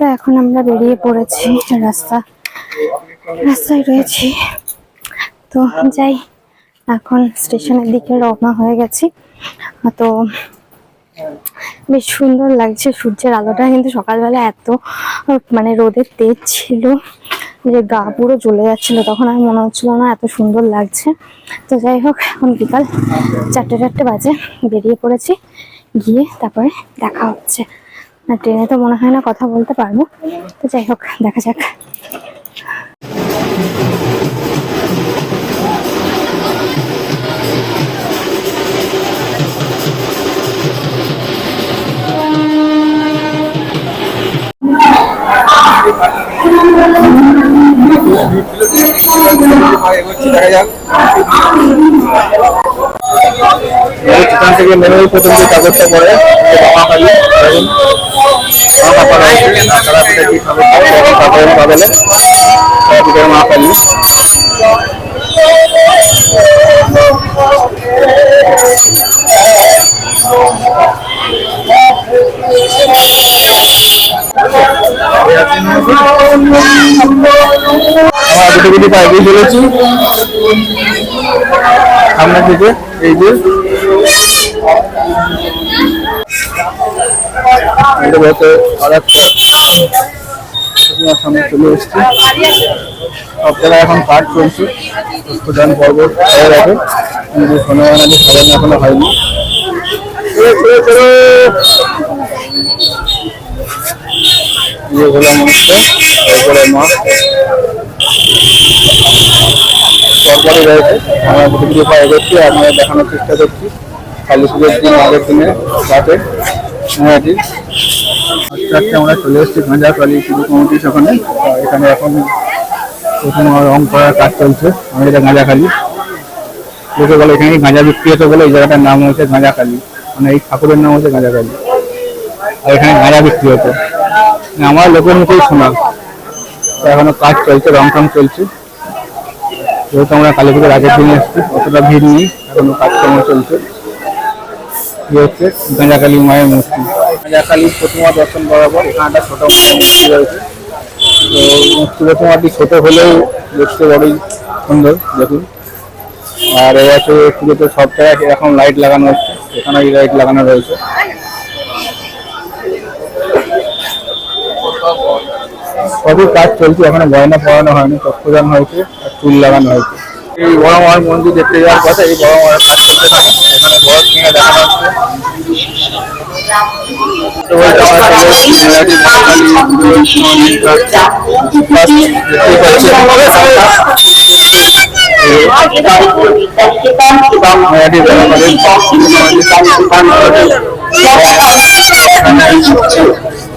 তো এখন আমরা বেরিয়ে পড়েছি রাস্তা, রাস্তায় রয়েছি। তো যাই, এখন স্টেশনের দিকে রওনা হয়ে গেছি। তো বেশ সুন্দর লাগছে, সূর্যের আলোটা কিন্তু সকালবেলা এত মানে রোদের তেজ ছিল যে গা পুরো জ্বলে যাচ্ছিল। তখন আর মনে হচ্ছিল না এত সুন্দর লাগছে। তো যাই হোক, এখন বিকাল চারটে চারটে বাজে, বেরিয়ে পড়েছি। গিয়ে তারপরে দেখা হচ্ছে। ট্রেনে তো মনে হয় না কথা বলতে পারব। তো যাই হোক, দেখা যাক। দেখা যাক। স্টেশন থেকে নেমে প্রথম যে কাগজটা পড়ে রয়েছে তারাপীঠে কি কাগজ পাবেন। তারাপীঠের মহাকালী। আমরা দুটো গুটি পায়ে দিয়ে চলেছি সামনের দিকে এই যে এটা বলতে আর একটা প্রতিমার সামনে চলে এসেছি। সব এখন কাজ চলছে প্রধান পর্ব গেছে কিন্তু সোনারানি সাজানো এখনও হয়নি। মা। আমরা আপনারা দেখানোর চেষ্টা করছি। কালী পুজোর দিন আগের দিনে রাতে আমরা চলে এসেছি গাঁজা কালী পুজো কমিটির আর এখানে এখন প্রথম রং করার কাজ চলছে। আমাদের এটা গাঁজাখালি লোকে বলে এখানে গাঁজা বিক্রি হতো বলে এই জায়গাটার নাম হচ্ছে গাঁজাখালি মানে এই ঠাকুরের নাম হচ্ছে গাঁজাখালি আর এখানে গাঁজা বিক্রি হতো। মানে আমার লোকের মুখেই শোনা। এখনও কাজ চলছে, রং টং চলছে। যেহেতু আমরা কালী পুজোর আগের দিনে এসেছি, অতটা ভিড় নেই। এখনও কাজকর্ম চলছে। হচ্ছে? গাঁজাকালী মায়ের মূর্তি। গাঁজাকালী প্রতিমা দর্শন করার পর এখানে একটা ছোট মায়ের মূর্তি রয়েছে। তো মূর্তি প্রতিমাটি ছোট হলেও দেখতে বড়ই সুন্দর, দেখুন। আর আছে পুজোতে সব জায়গায় এখন লাইট লাগানো হচ্ছে। এখানে লাইট লাগানো রয়েছে। সবই কাজ চলছে, এখনও গয়না পড়ানো হয়নি চক্ষুদান হয়েছে, আর চুল লাগানো হয়েছে। এই বড় মার মন্দির দেখতে যাওয়ার কথা এই বড় মার কাজ চলতে থাকে এখানে বড় কিনে দেখানো হচ্ছে তো বলতে আমরা চলে এসেছি মেলাটি মহাকালী পুজোর মন্দিরটা। বাস দেখতেই পাচ্ছেন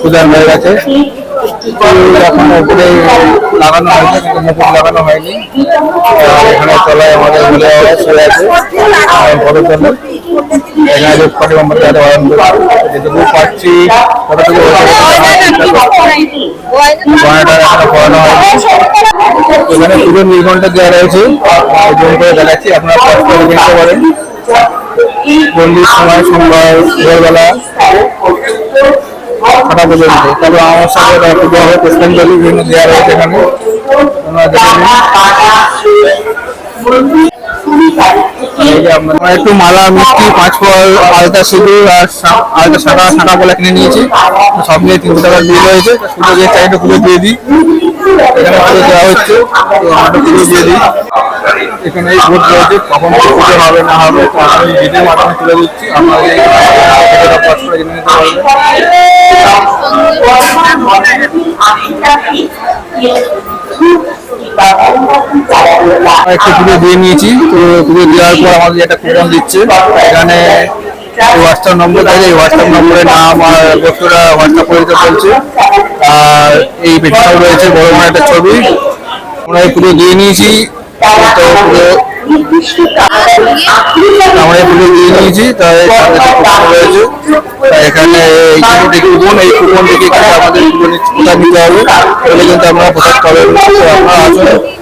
পূজার হয়ে গেছে এখন উপরে লাগানো হয়েছে কিন্তু মুকুট লাগানো হয়নি এখানে তলায় আমাদের বাবা শুয়ে আছে বড় এখানে যে ফটো আমাদের হাতে যেটুকু পাচ্ছি ততটুকু পড়ানো হয়নি এখানে পুরো নির্মাণটা দেওয়া রয়েছে জুম করে আপনারা মন্দির সময় সোমবার ভোরবেলা ছটা পর্যন্ত তবে আমার সঙ্গে পুজো বিভিন্ন দেওয়া রয়েছে এখানে আপনার- একটু মালা, মিষ্টি পাঁচ ফল আলতা সিঁদুর আর আলতা শাঁখা শাঁখা বলে কিনে নিয়েছি। সব নিয়ে তিনশো টাকা বিল হয়েছে। শুধু যে চাইটা খুলে দিয়ে দিই। এখানে দেওয়া হচ্ছে তো এখানে এই ভোট কখন হবে না হবে আমি ভিডিওর মাধ্যমে তুলে দিচ্ছি একটু পুজো দিয়ে নিয়েছি। তো পুজো দেওয়ার পর আমাদের একটা কুপন দিচ্ছে। এখানে হোয়াটসঅ্যাপ নম্বর থাকে এই হোয়াটসঅ্যাপ নম্বরে নাম আর বস্তুটা হোয়াটসঅ্যাপ করে বলছে। আর এই পেছনেও রয়েছে বড় বড় একটা ছবি। আমরা এই পুজো দিয়ে নিয়েছি। তো আমরা এই নিয়েছি। তাই রয়েছে, এখানে এই এই থেকে আমাদের প্রসাদ আপনারা আসুন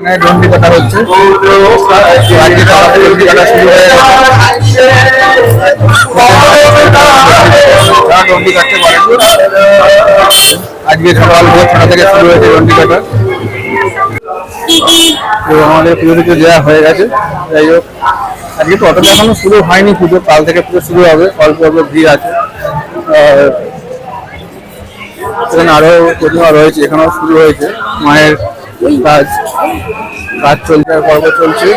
এখানে ডন্ডি কাটা হচ্ছে আজকে সকাল ভোর ছটা থেকে শুরু হয়েছে ডন্ডি কাটা তো আমাদের পুজো টুজো দেওয়া হয়ে গেছে। যাই হোক, আজকে তো অতটা এখনও শুরু হয়নি পুজো, কাল থেকে পুজো শুরু হবে। অল্প অল্প ভিড় আছে। আর এখানে আরও প্রতিমা রয়েছে, এখানেও শুরু হয়েছে। মায়ের কাজ কাজ চলছে আর পর্ব চলছে,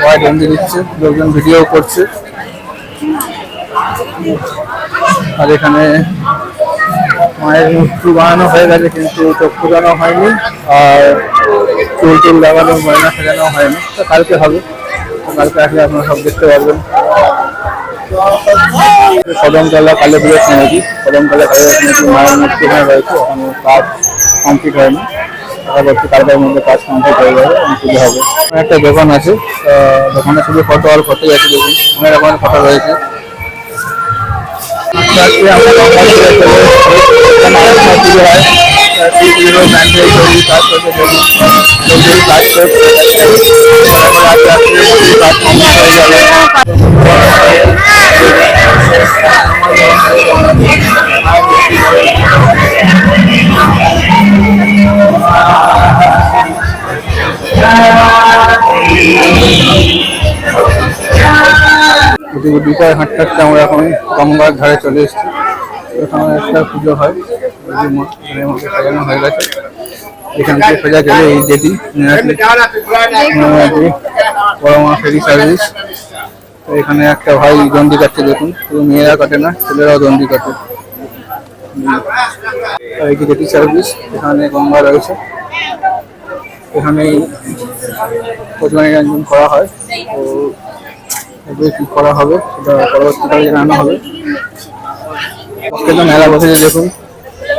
সবাই বন্দি দিচ্ছে লোকজন ভিডিও করছে। আর এখানে মায়ের মূর্তি বানানো হয়ে গেছে, কিন্তু চোখ ফুটানো হয়নি, আর চুল টুল লাগানো ময়না সাজানো হয়নি। তো কালকে হবে। কালকে আসলে আপনারা সব দেখতে পারবেন। কদমতলা কালী পুজোর সমিতি কদমতলা কালী পুজোর সমিতি মায়ের মূর্তি রয়েছে ওখানে কাজ কমপ্লিট হয়নি। পরবর্তী কালকের মধ্যে কাজ কমপ্লিট হয়ে যাবে এবং পুজো হবে এখানে একটা দোকান আছে আহ, দোকানে শুধু ফটো আর ফটোই আছে দেখুন অনেক রকমের ফটো রয়েছে। আজকে আমরা গঙ্গা তীরে চলে এসেছি। এখানে একটা পুজো হয় আহ, সেই পুজোর প্যান্ডেল তৈরি কাজ করছে দেখুন তৈরি কাজ করছে তারপরে আজকে আজকের মধ্যে কাজ কমপ্লিট হয়ে যাবে এদিকে বিকায় হাঁটতে হাঁটতে আমরা এখন গঙ্গার ধারে চলে এসেছি। এখানে একটা পুজো হয়। সাজানো হয়ে গেছে। এখান থেকে সোজা গেলে এই যেটি নৈহাটি নৈহাটি বড় মা ফেরি সার্ভিস এখানে একটা ভাই দণ্ডি কাটছে, দেখুন। শুধু মেয়েরা কাটে না, ছেলেরাও দণ্ডি কাটে। যে যেটি সার্ভিস এখানে গঙ্গা রয়েছে। এখানে প্রতিমা নিরঞ্জন করা হয়। তো এগুলো কি করা হবে, সেটা পরবর্তীকালে জানানো হবে। তো মেলা বসেছে, দেখুন।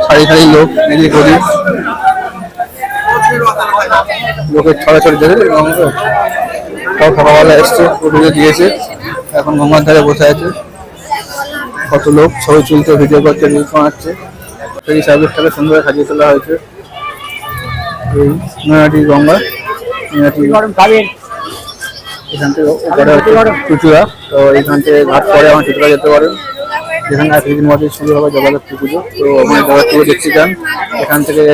সারি সারি লোক, এদিক ওদিক। লোকের ছড়াছড়ি দেখে এবং সব সকালবেলা এসছে, পুজো দিয়েছে। এখন গঙ্গার ধারে বসে আছে। কত লোক, ছবি তুলতে ভিডিও করতে রিলস বানাচ্ছে। সেই সার্ভিসটাকে সুন্দর সাজিয়ে তোলা হয়েছে। এই নয়াটি গঙ্গা নয়াটি এখান থেকে ওপরে চুচুড়া। তো এখান থেকে ঘাট পরে আমার চুচুড়া যেতে পারেন যেখানে এক দিন মধ্যে শুরু হবে জগদ্ধাত্রী পুজো। তো আপনার জগদ্ধাত্রী দেখতে যান। এখান থেকে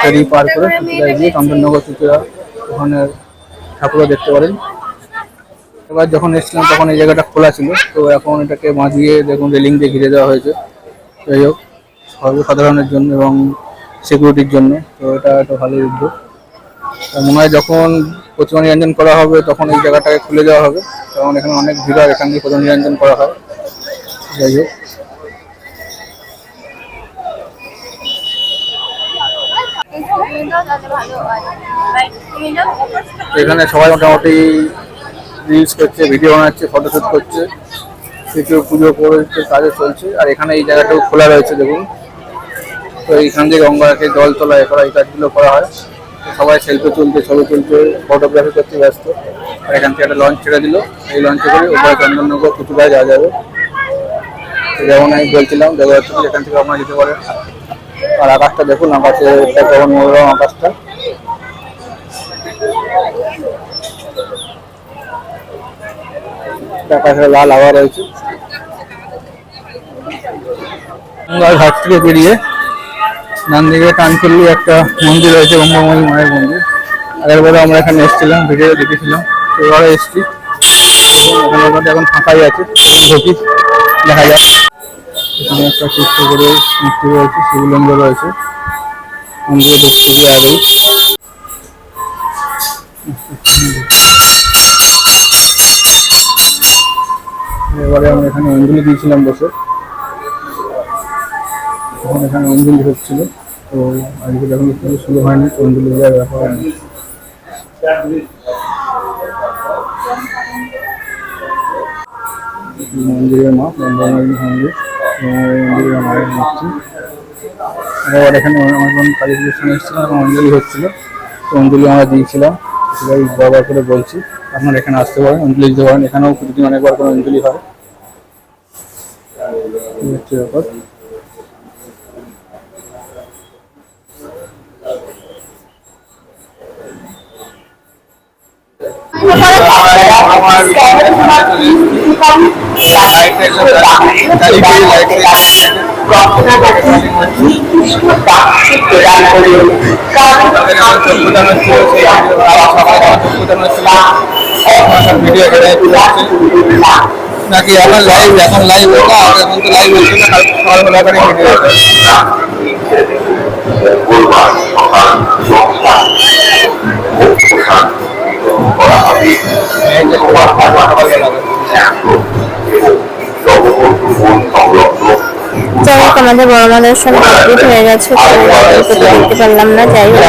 ফেরি পার করে চুচুড়ায় গিয়ে চন্দননগর চুচুড়া ওখানে ঠাকুরও দেখতে পারেন। এবার যখন এসেছিলাম তখন এই জায়গাটা খোলা ছিল। তো এখন এটাকে বাঁধিয়ে দেখুন রেলিং দিয়ে ঘিরে দেওয়া হয়েছে। যাই হোক, সর্বসাধারণের জন্য এবং সিকিউরিটির জন্য। তো এটা একটা ভালো উদ্যোগ। মনে হয় যখন প্রতিমা নিরঞ্জন করা হবে, তখন এই জায়গাটাকে খুলে দেওয়া হবে। কারণ এখানে অনেক ভিড় হয়, এখান দিয়ে প্রতিমা নিরঞ্জন করা হয়। যাই হোক। এখানে সবাই মোটামুটি রিলস করছে ভিডিও বানাচ্ছে ফটোশুট করছে কিছু পুজো করছে কাজে চলছে। আর এখানে এই জায়গাটাও খোলা রয়েছে, দেখুন। তো এইখান থেকে গঙ্গাকে জল তোলা এ করা এই কাজগুলো করা হয়। সবাই সেলফি তুলতে, ছবি তুলতে ফটোগ্রাফি করতে ব্যস্ত। আর এখান থেকে একটা লঞ্চ ছেড়ে দিল। এই লঞ্চে করে উপরে চন্দননগর কুচুগায় যাওয়া যাবে। যেমন আমি বলছিলাম জগদ্ধাত্রী এখান থেকে আপনারা যেতে পারেন। আর আকাশটা দেখুন, আকাশে কেমন মনোরম আকাশটা। আকাশে লাল আবার রয়েছে। ঘাট থেকে বেরিয়ে ডান দিকে করলে একটা মন্দির রয়েছে, গঙ্গাময়ী মায়ের মন্দির। আগেরবারে আমরা এখানে এসেছিলাম, ভিডিও দেখেছিলাম, তো এবারে এসেছি। এখন ফাঁকাই আছে দেখি দেখা যাক। এখানে একটা চিত্র করে মূর্তি রয়েছে, শিবলিঙ্গ রয়েছে। মন্দিরে ঢুকতে আগেই। এবারে আমরা এখানে অঞ্জলি দিয়েছিলাম বসে। তখন এখানে অঞ্জলি হচ্ছিল। তো আজকে যখন শুরু হয়নি, তো অঞ্জলি দেওয়ার ব্যাপার হয়নি মন্দিরের মা মন্দির মন্দিরের মায়ের মূর্তি এবার এখানে আমার যখন কালী পুজোর সময় এসেছিলাম তখন অঞ্জলি হচ্ছিল। তো অঞ্জলি আমরা দিয়েছিলাম। সেটাই বারবার করে বলছি, আপনারা এখানে আসতে পারেন, অঞ্জলি দিতে পারেন। এখানেও প্রতিদিন অনেকবার করে অঞ্জলি হয়। ব্যাপার। নাকি এখন লাইভ এখন লাইভ হলো না এখন তো লাইভ হচ্ছে না কাল সকাল করে ভিডিও যাই হোক, আমাদের বড় মা দর্শন কমপ্লিট হয়ে গেছে দেখতে পারলাম না, যাই হোক।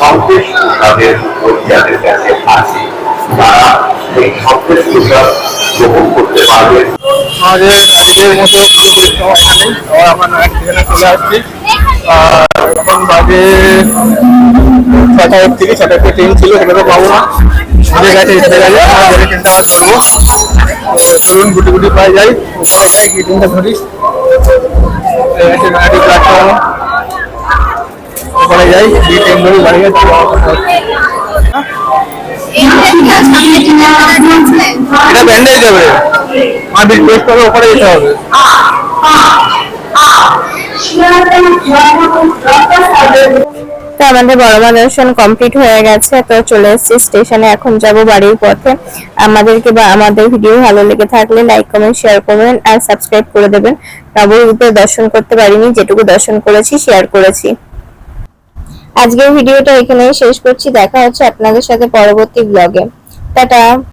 সন্দেশ তাদের তারা সেই সন্দেশ গ্রহণ করতে পারবেন আমাদের আজকের মতো এখানেই আবার আমরা ঠিকানা চলে আসছি। এখন বাজে ছটা থেকে ছটা একটা ট্রেন ছিল, সেটা তো পাবো না। এসে গেছে এসে গেছে আমরা ধরে ট্রেনটা আর ধরবো চলুন, গুটি গুটি পাই যাই। উপরে যাই গিয়ে ট্রেনটা এই নয়াটি প্ল্যাটফর্ম উপরে যাই গিয়ে ট্রেন ধরি বাড়ি যাই এটা ব্যান্ডেজ যাবে ওপরে যেতে হবে। তো আমাদের বড় মা দর্শন কমপ্লিট হয়ে গেছে, তো চলে এসেছি স্টেশনে এখন যাব বাড়ির পথে। আমাদেরকে বা আমাদের ভিডিও ভালো লেগে থাকলে লাইক কমেন্ট শেয়ার করবেন আর সাবস্ক্রাইব করে দেবেন। নবরূপে দর্শন করতে পারিনি, যেটুকু দর্শন করেছি শেয়ার করেছি। আজকের ভিডিওটা এখানেই শেষ করছি। দেখা হচ্ছে আপনাদের সাথে পরবর্তী ব্লগে টাটা।